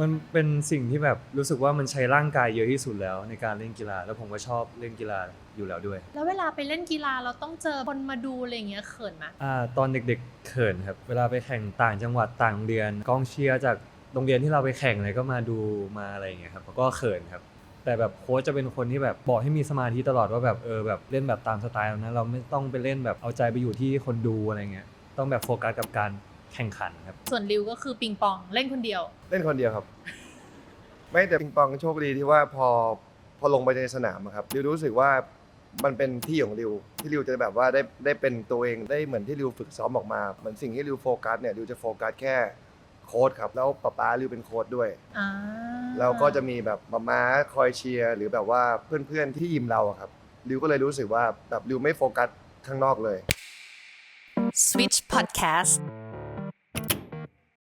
มันเป็นสิ่งที่แบบรู้สึกว่ามันใช้ร่างกายเยอะที่สุดแล้วในการเล่นกีฬา แล้วผมก็ชอบเล่นกีฬาอยู่แล้วด้วย แล้วเวลาไปเล่นกีฬาเราต้องเจอคนมาดูอะไรอย่างเงี้ยเขินไหมอ่าตอนเด็กๆเขินครับเวลาไปแข่งต่างจังหวัดต่างโรงเรียนกองเชียร์จากโรงเรียนที่เราไปแข่งอะไรก็มาดูมาอะไรอย่างเงี้ยครับก็เขินครับ แต่แบบโค้ชจะเป็นคนที่แบบบอกให้มีสมาธิตลอดว่าแบบเออแบบเล่นแบบตามสไตล์เรานะเราไม่ต้องไปเล่นแบบเอาใจไปอยู่ที่คนดูอะไรเงี้ยต้องแบบโฟกัสกับการ แข่งขันครับ ส่วนริวก็คือปิงปองเล่นคนเดียว เล่นคนเดียวครับ ไม่แต่ปิงปองโชคดีที่ว่าพอพอลงไปในสนามอะครับริวรู้สึกว่ามันเป็นที่ของริวที่ริวจะแบบว่าได้ได้เป็นตัวเองได้เหมือนที่ริวฝึกซ้อมออกมาเหมือนสิ่งที่ริวโฟกัสเนี่ยริวจะโฟกัสแค่โค้ดครับ แล้วป๊าป๊าริวเป็นโค้ดด้วยอ่าแล้วก็จะมีแบบมาม้าคอยเชียร์หรือแบบว่าเพื่อนๆที่ยิมเราอะครับริวก็เลยรู้สึกว่าแบบริวไม่โฟกัสข้างนอกเลย Switch Podcast